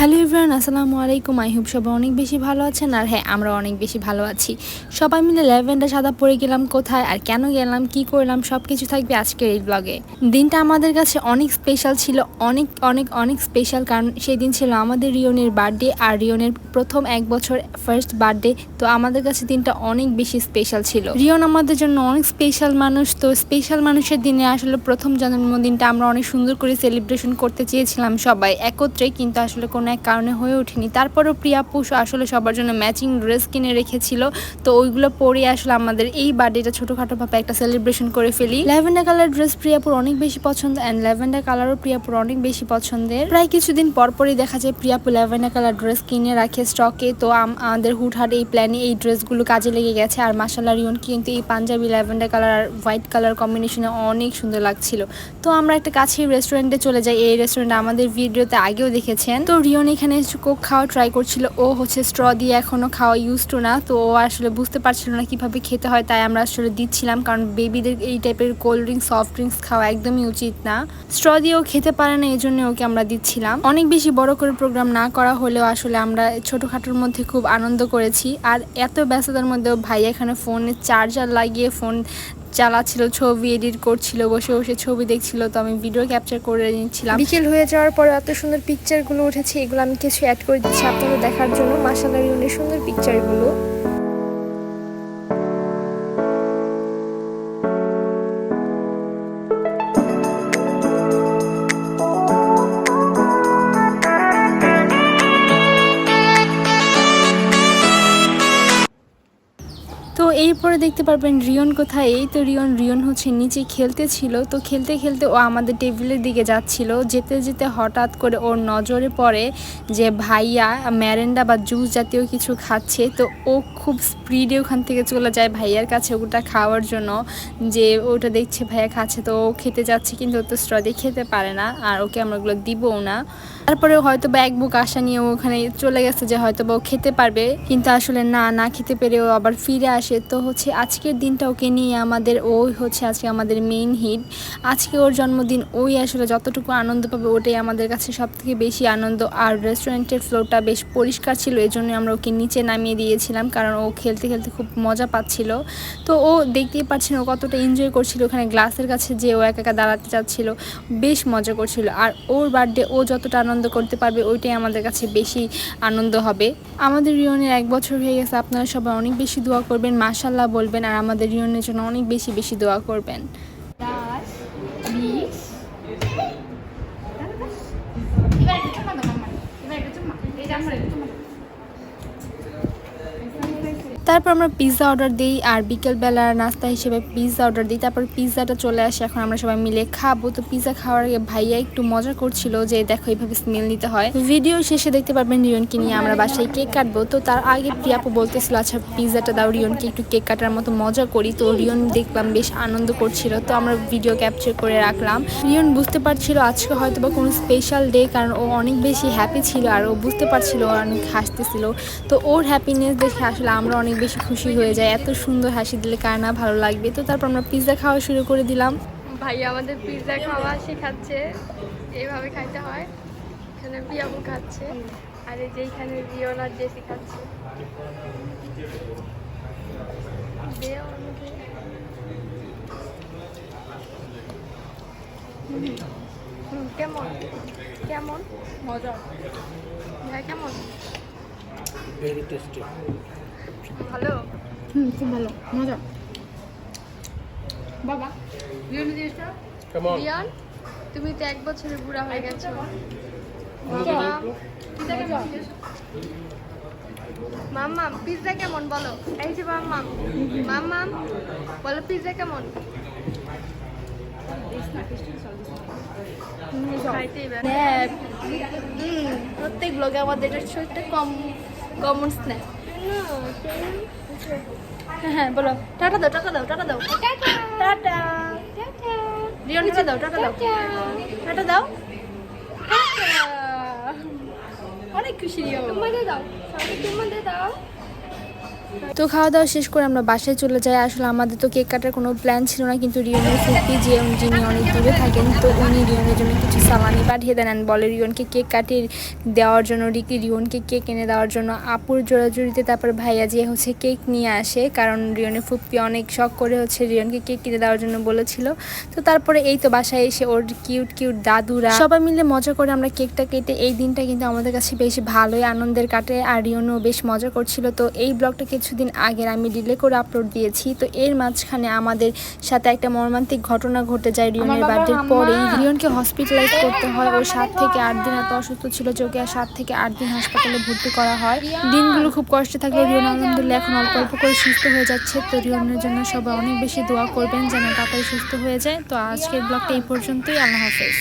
Hello everyone, আসসালামু আলাইকুম। I hope সবাই অনেক বেশি ভালো আছেন। আর হ্যাঁ আমরা অনেক বেশি ভালো আছি। সবাই মিলে ল্যাভেন্ডার সাদা পরে গেলাম কোথায়, আর কেন গেলাম, কি করলাম সব কিছু থাকবে আজকের এই ব্লগে দিনটা আমাদের কাছে অনেক স্পেশাল ছিল, অনেক অনেক অনেক স্পেশাল কারণ সেই দিন ছিল আমাদের রিয়নের বার্থডে আর রিয়নের প্রথম এক বছর ফার্স্ট বার্থডে তো আমাদের কাছে দিনটা অনেক বেশি স্পেশাল ছিল। রিয়ন আমাদের জন্য অনেক স্পেশাল মানুষ, তো স্পেশাল মানুষের দিনে আসলে প্রথম জন্মদিনটা আমরা অনেক সুন্দর করে সেলিব্রেশন করতে চেয়েছিলাম সবাই, একত্রে, কিন্তু আসলে কোনো এক কারণে হয়ে ওঠেনি। তারপরও প্রিয়া পুষ আসলে সবার জন্য ম্যাচিং ড্রেস কিনে রেখেছিল। তো ওইগুলো পরে আসলে আমাদের এই বার্থডেটা ছোটোখাটো ভাবে একটা সেলিব্রেশন করে ফেলি। ল্যাভেন্ডার কালার ড্রেস প্রিয়াপুর অনেক বেশি পছন্দ অ্যান্ড ল্যাভেন্ডার কালারও প্রিয়াপুর অনেক বেশি পছন্দের। প্রায় কিছুদিন পরপরই দেখা যায় প্রিয়াপু ল্যাভেন্ডার কালার ড্রেস কিনে রাখে স্টকে তো আমাদের হুটহাট এই প্ল্যানে এই ড্রেসগুলো কাজে লেগে গেছে। আর মাসাল্লা রিয়ন কিন্তু এই পাঞ্জাবি ল্যাভেন্ডার কালার আর হোয়াইট কালার কম্বিনেশনে অনেক সুন্দর লাগছিল। তো আমরা একটা কাছের রেস্টুরেন্টে চলে যাই। এই রেস্টুরেন্ট আমাদের ভিডিওতে আগেও দেখেছেন। তো রিয়ন এখানে কোক খাওয়া ট্রাই করছিল। ও হচ্ছে স্ট্র দিয়ে এখনও খাওয়া ইউজ টু না। তো ও আসলে বুঝতে পারছিল না কীভাবে খেতে হয়, তাই আমরা আসলে দিচ্ছিলাম। কারণ বেবিদের এই টাইপের কোল্ড ড্রিঙ্কস সফট ড্রিঙ্কস খাওয়া একদমই উচিত না। স্ট্র দিয়েও খেতে পারে না এই জন্য ওকে আমরা দিচ্ছিলাম। অনেক বেশি বড় করে প্রোগ্রাম না করা হলেও আসলে আমরা ছোটোখাটোর মধ্যে খুব আনন্দ করেছি। আর এত ব্যস্ততার মধ্যেও ভাই এখানে ফোনে চার্জার লাগিয়ে ফোন চালাচ্ছিল, ছবি এডিট করছিল, বসে বসে ছবি দেখছিল, তো আমি ভিডিও ক্যাপচার করে নিচ্ছিলাম। বিকেল হয়ে যাওয়ার পরে এত সুন্দর পিকচারগুলো উঠেছে, এগুলো আমি কিছু অ্যাড করে দিচ্ছি আপনারা দেখার জন্য। মাসালার অনেক সুন্দর পিকচারগুলো এরপরে দেখতে পারবেন রিয়ন কোথায়? এই তো রিয়ন রিয়ন হচ্ছে নিচে খেলতে ছিল। তো খেলতে খেলতে ও আমাদের টেবিলের দিকে যাচ্ছিল। যেতে যেতে হঠাৎ করে ওর নজরে পড়ে যে ভাইয়া ম্যারেন্ডা বা জুস জাতীয় কিছু খাচ্ছে। তো ও খুব স্পিডে ওখান থেকে চলে যায় ভাইয়ার কাছে ওটা খাওয়ার জন্য। যে ওটা দেখছে ভাইয়া খাচ্ছে, তো ও খেতে যাচ্ছে কিন্তু ও তো স্ট্র দিয়ে খেতে পারে না। আর ওকে আমরা ওগুলো দিবও না। তারপরে হয়তো বা এক বুক আশা নিয়ে ওখানে চলে গেছে যে হয়তো বা ও খেতে পারবে। কিন্তু আসলে না না খেতে পেরে ও আবার ফিরে আসে। তো হচ্ছে আজকের দিনটা ওকে নিয়ে আমাদের ওই হচ্ছে আজকে আমাদের মেইন হিট আজকে ওর জন্মদিন, ওই আসলে যতটুকু আনন্দ পাবে ওটাই আমাদের কাছে সব থেকে বেশি আনন্দ। আর রেস্টুরেন্টের ফ্লোরটা বেশ পরিষ্কার ছিল এই জন্য আমরা ওকে নিচে নামিয়ে দিয়েছিলাম, কারণ ও খেলতে খেলতে খুব মজা পাচ্ছিল। তো ও দেখতেই পাচ্ছেন ও কতটা এনজয় করছিল, ওখানে গ্লাসের কাছে যে ও একা একা দাঁড়াতে চাচ্ছিল, বেশ মজা করছিল। আর ওর বার্থডে ও যতটা আনন্দ করতে পারবে, ওইটাই আমাদের কাছে বেশি আনন্দ হবে। আমাদের রিয়নের এক বছর হয়ে গেছে, আপনারা সবাই অনেক বেশি দোয়া করবেন মাশাল্লাহ বলবেন আর আমাদের ইউনিয়নের জন্য অনেক বেশি বেশি দোয়া করবেন দশ বিশ এবার একটু চুম্মা দাও মাম্মা এবার একটু চুম্মা এই যে আমার একটু চুম্মা দাও। তারপর আমরা পিৎজা অর্ডার দিই আর বিকেলবেলার নাস্তা হিসেবে পিৎজা অর্ডার দিই। তারপর পিৎজাটা চলে আসে, এখন আমরা সবাই মিলে খাব। তো পিৎজা খাওয়ার আগে ভাইয়া একটু মজা করছিল যে দেখো এইভাবে স্মেল নিতে হয়। ভিডিও শেষে দেখতে পারবেন রিয়নকে নিয়ে আমরা বাসায় কেক কাটবো। তো তার আগে প্রিয়াপু বলতেছিল আচ্ছা পিৎজাটা দাও, রিয়নকে একটু কেক কাটার মতো মজা করি। তো রিয়ন দেখলাম বেশ আনন্দ করছিল। তো আমরা ভিডিও ক্যাপচার করে রাখলাম। রিয়ন বুঝতে পারছিল আজকে হয়তো বা কোনো স্পেশাল ডে কারণ ও অনেক বেশি হ্যাপি ছিল আর ও বুঝতে পারছিল, অনেক হাসতেছিল। তো ওর হ্যাপিনেস দেখে আসলে আমরা অনেক বেশি খুশি হয়ে যায়। এত সুন্দর হাসি দিলে কার না ভালো লাগবে? তো তারপর আমরা পিৎজা খাওয়া শুরু করে দিলাম। ভাই আমাদের পিৎজা খাওয়া শেখাচ্ছে। এইভাবে খাইতে হয়। এখানে পিয়াবু খাচ্ছে। আর এই যে এখানে রিয়ন আর জেসি খাচ্ছে। কেমন? কেমন? মজা। ভাই কেমন? ভেরি টেস্টি ভালো? হুম খুব ভালো। মজা। বাবা রিয়ন জিনিসটা কেমন রিয়ন তুমি তো এক বছরের বুড়া হয়ে গেছো। মজা। মাম্মা পিৎজা কেমন বলো? এই যে মাম্মা মাম্মা বলো পিৎজা কেমন? এবার প্রত্যেক ব্লগে আমাদের এটা ছোট্ট কম কমন স্ন্যাপ হ্যাঁ হ্যাঁ বলো। টাটা দাও, টাকা দাও টাটা দাও। টাটা। রিয়ন টাটা দাও টাটা দাও। টাটা দাও। অনেক খুশি রিয়ন দাও। দাও। তো খাওয়া দাওয়া শেষ করে আমরা বাসায় চলে যাই। আসলে আমাদের তো কেক কাটার কোনো প্ল্যান ছিল না, কিন্তু রিয়নের ফুপি যে যিনি অনেক দূরে থাকেন, তো উনি রিয়নের জন্য কিছু সালামি পাঠিয়ে দেন বলে রিয়নকে কেক কাটিয়ে দেওয়ার জন্য, রিকি রিয়নকে কেক এনে দেওয়ার জন্য, আপুর জোড়াজুড়িতে তারপর ভাইয়া যে হচ্ছে কেক নিয়ে আসে, কারণ রিয়নের ফুপি অনেক শখ করে হচ্ছে রিয়নকে কেক কিনে দেওয়ার জন্য বলেছিল। তো তারপরে এই তো বাসায় এসে ওর কিউট কিউট দাদুরা সবাই মিলে মজা করে আমরা কেকটা কেটে, এই দিনটা কিন্তু আমাদের কাছে বেশ ভালোই আনন্দের কাটে, আর রিয়নও বেশ মজা করছিল। তো এই ব্লগটা কিছুদিন আগের আমি ডিলে করে আপলোড দিয়েছি তো এর মাঝখানে আমাদের সাথে একটা মর্মান্তিক ঘটনা ঘটে যায় রিয়নের বার্থডের পরেই রিয়নকে হসপিটালাইজ করতে হয় ও সাত থেকে আট দিন এত অসুস্থ ছিল চোখে আর সাত থেকে আট দিন হাসপাতালে ভর্তি করা হয়। দিনগুলো খুব কষ্টে থাকলেও রিয়ন আলহামদুলিল্লাহ এখন অল্প অল্প করে সুস্থ হয়ে যাচ্ছে তো রিয়নের জন্য সবাই অনেক বেশি দোয়া করবেন যেন তাড়াতাড়ি সুস্থ হয়ে যায়। তো আজকের ব্লগটা এই পর্যন্তই আল্লাহ হাফেজ।